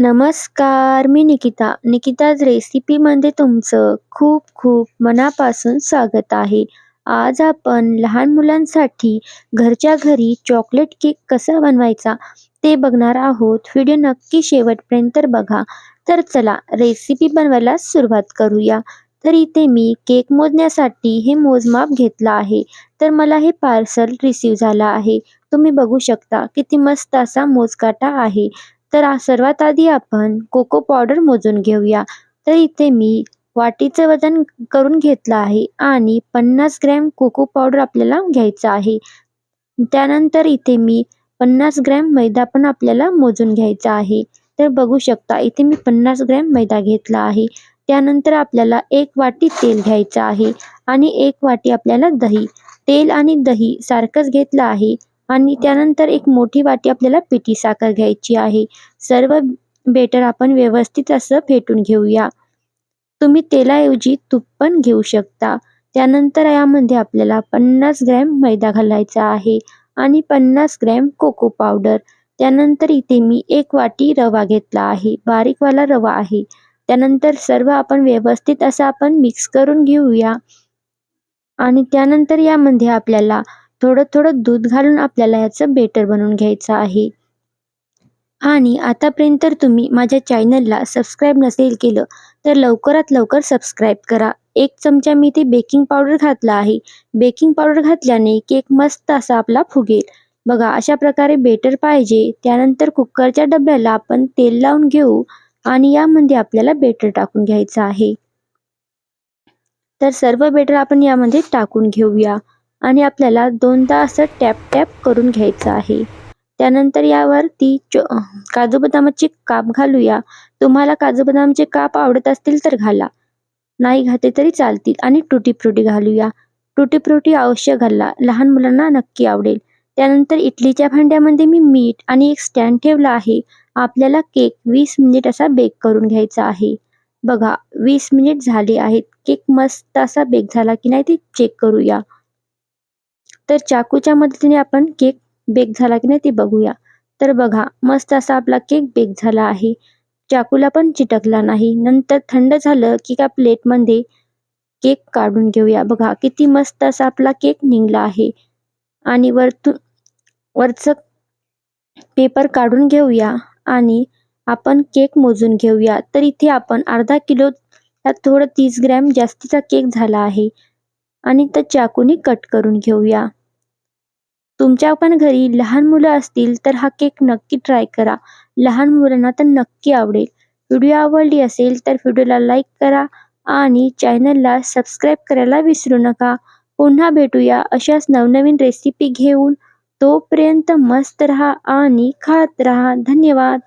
नमस्कार मी निकिता. निकिताज रेसिपीमध्ये तुमचं खूप खूप मनापासून स्वागत आहे. आज आपण लहान मुलांसाठी घरच्या घरी चॉकलेट केक कसा बनवायचा ते बघणार आहोत. व्हिडिओ नक्की शेवटपर्यंत बघा. तर चला रेसिपी बनवायला सुरुवात करूया. तर इथे मी केक मोजण्यासाठी हे मोजमाप घेतलं आहे. तर मला हे पार्सल रिसीव झालं आहे. तुम्ही बघू शकता किती मस्त असा मोजकाटा आहे. तर सर्वात आधी आपण कोको पावडर मोजून घेऊया. तर इथे मी वाटीचं वजन करून घेतलं आहे आणि पन्नास ग्रॅम कोको पावडर आपल्याला घ्यायचं आहे. त्यानंतर इथे मी पन्नास ग्रॅम मैदा पण आपल्याला मोजून घ्यायचा आहे. तर बघू शकता इथे मी पन्नास ग्रॅम मैदा घेतला आहे. त्यानंतर आपल्याला एक वाटी तेल घ्यायचं आहे आणि एक वाटी आपल्याला दही. तेल आणि दही सारखंच घेतलं आहे. आणि त्यानंतर एक मोठी वाटी आपल्याला पिठी साखर घ्यायची आहे. सर्व बेटर आपण व्यवस्थित असं फेटून घेऊया. तुम्ही तेलाऐवजी तूप पण घेऊ शकता. त्यानंतर यामध्ये आपल्याला पन्नास ग्रॅम मैदा घालायचा आहे आणि पन्नास ग्रॅम कोको पावडर. त्यानंतर इथे मी एक वाटी रवा घेतला आहे. बारीकवाला रवा आहे. त्यानंतर सर्व आपण व्यवस्थित असं आपण मिक्स करून घेऊया. आणि त्यानंतर यामध्ये आपल्याला थोडं थोडं दूध घालून आपल्याला याचं बेटर बनवून घ्यायचं आहे. आणि आतापर्यंत तर तुम्ही माझ्या चॅनलला सबस्क्राईब नसेल केलं तर लवकरात लवकर सबस्क्राईब करा. एक चमचा मी ते बेकिंग पावडर घातला आहे. बेकिंग पावडर घातल्याने केक मस्त असा आपला फुगेल. बघा अशा प्रकारे बेटर पाहिजे. त्यानंतर कुकरच्या डब्याला आपण तेल लावून घेऊ आणि यामध्ये आपल्याला बेटर टाकून घ्यायचं आहे. तर सर्व बेटर आपण यामध्ये टाकून घेऊया. आणि आपल्याला दोनदा असं टॅप टॅप करून घ्यायचं आहे. त्यानंतर यावरती चो काजू बदामाचे काप घालूया. तुम्हाला काजू बदामचे काप आवडत असतील तर घाला. नाही घातले तरी चालतील आणि टुटी फ्रुटी घालूया. टुटी फ्रुटी अवश्य घाला. लहान मुलांना नक्की आवडेल. त्यानंतर इडलीच्या भांड्यामध्ये मी मीठ आणि एक स्टँड ठेवला आहे. आपल्याला केक वीस मिनिट असा बेक करून घ्यायचा आहे. बघा वीस मिनिट झाले आहेत. केक मस्त असा बेक झाला की नाही ते चेक करूया. तर चाकूच्या मदतीने आपण केक बेक झाला की नाही ते बघूया. तर बघा मस्त असा आपला केक बेक झाला आहे. चाकूला पण चिटकला नाही. नंतर थंड झालं की का प्लेटमध्ये केक काढून घेऊया. बघा किती मस्त असा आपला केक निघला आहे. आणि वरतून वरचं पेपर काढून घेऊया आणि आपण केक मोजून घेऊया. तर इथे आपण अर्धा किलो थोडं तीस ग्रॅम जास्तीचा केक झाला आहे. आणि तर चाकूने कट करून घेऊया. तुमच्या पण घरी लहान मुलं असतील तर हा केक नक्की ट्राय करा. लहान मुलांना तर नक्की आवडेल. व्हिडिओ आवडली असेल तर व्हिडिओला लाईक करा आणि चॅनलला सबस्क्राईब करायला विसरू नका. पुन्हा भेटूया अशाच नवनवीन रेसिपी घेऊन. तोपर्यंत मस्त रहा आणि खात रहा. धन्यवाद.